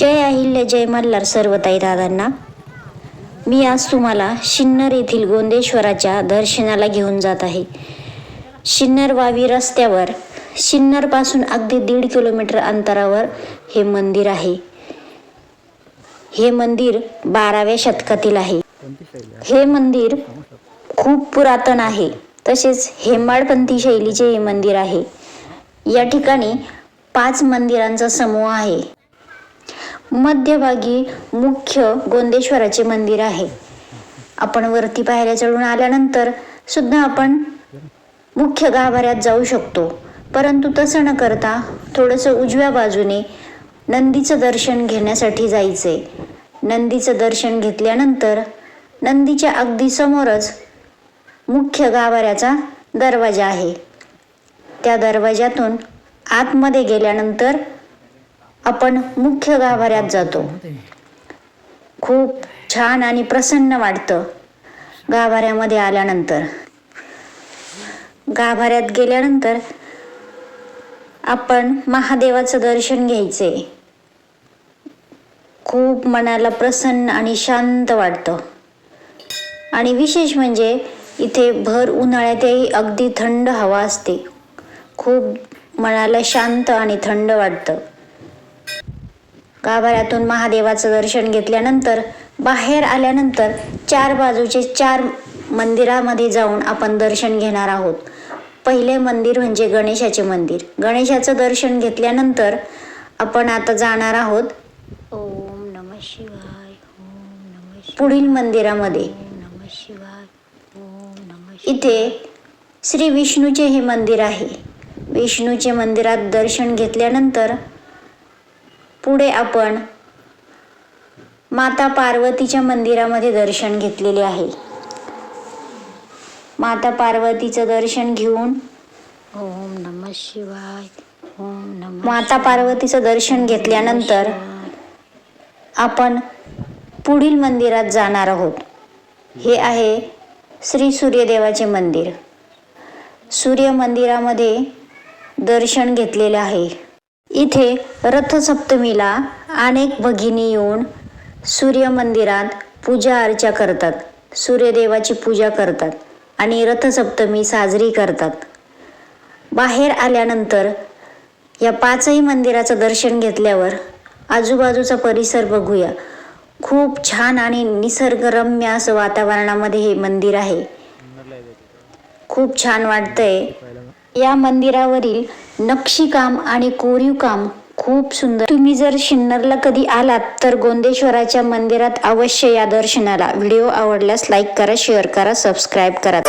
जय अहिल्य जय मल्हार सर्व ताई दादांना मी आज तुम्हाला शिन्नर येथील गोंदेश्वराच्या दर्शनाला घेऊन जात आहे. शिन्नर वावी रस्त्यावर शिन्नरपासून अगदी दीड किलोमीटर अंतरावर हे मंदिर आहे. हे मंदिर बाराव्या शतकातील आहे. हे मंदिर खूप पुरातन आहे. तसेच हेमाडपंथी शैलीचे हे मंदिर आहे. या ठिकाणी पाच मंदिरांचा समूह आहे. मध्यभागी मुख्य गोंदेश्वराचे मंदिर आहे. आपण वरती पायऱ्या चढून आल्यानंतर सुद्धा आपण मुख्य गाभाऱ्यात जाऊ शकतो. परंतु तसं न करता थोडंसं उजव्या बाजूने नंदीचं दर्शन घेण्यासाठी जायचे. नंदीचं दर्शन घेतल्यानंतर नंदीच्या अगदी समोरच मुख्य गाभाऱ्याचा दरवाजा आहे. त्या दरवाजातून आतमध्ये गेल्यानंतर आपण मुख्य गाभाऱ्यात जातो. खूप छान आणि प्रसन्न वाटतं गाभाऱ्यामध्ये आल्यानंतर. गाभाऱ्यात गेल्यानंतर आपण महादेवाचं दर्शन घ्यायचे. खूप मनाला प्रसन्न आणि शांत वाटतं. आणि विशेष म्हणजे इथे भर उन्हाळ्यातही अगदी थंड हवा असते. खूप मनाला शांत आणि थंड वाटतं. गाभाऱ्यातून महादेवाचं दर्शन घेतल्यानंतर बाहेर आल्यानंतर चार बाजूचे चार मंदिरामध्ये जाऊन आपण दर्शन घेणार आहोत. पहिले मंदिर म्हणजे गणेशाचे मंदिर. गणेशाचं दर्शन घेतल्यानंतर आपण आता जाणार आहोत ओम नम शिवाय ओम नम पुढील मंदिरामध्ये. नम शिवाय ओम नम इथे श्री विष्णूचे हे मंदिर आहे. विष्णूचे मंदिरात दर्शन घेतल्यानंतर पुढे आपण माता पार्वतीच्या मंदिरामध्ये दर्शन घेतलेले आहे. माता पार्वतीचं दर्शन घेऊन ओम नम शिवाय ओम नम माता पार्वतीचं दर्शन घेतल्यानंतर आपण पुढील मंदिरात जाणार आहोत. हे आहे श्री सूर्यदेवाचे मंदिर. सूर्य मंदिरामध्ये दर्शन घेतलेले आहे. इथे रथसप्तमीला अनेक भगिनी येऊन सूर्य मंदिरात पूजा अर्चा करतात. सूर्यदेवाची पूजा करतात आणि रथसप्तमी साजरी करतात. बाहेर आल्यानंतर या पाचही मंदिराचं दर्शन घेतल्यावर आजूबाजूचा परिसर बघूया. खूप छान आणि निसर्गरम्य असं वातावरणामध्ये हे मंदिर आहे. खूप छान वाटतंय. या मंदिरावरील नक्षीकाम आणि कोरीव काम खूप सुंदर. तुम्ही जर शिन्नरला कधी आलात तर गोंदेश्वराच्या मंदिरात अवश्य या दर्शनाला. व्हिडिओ आवडल्यास लाईक करा शेअर करा सबस्क्राईब करा.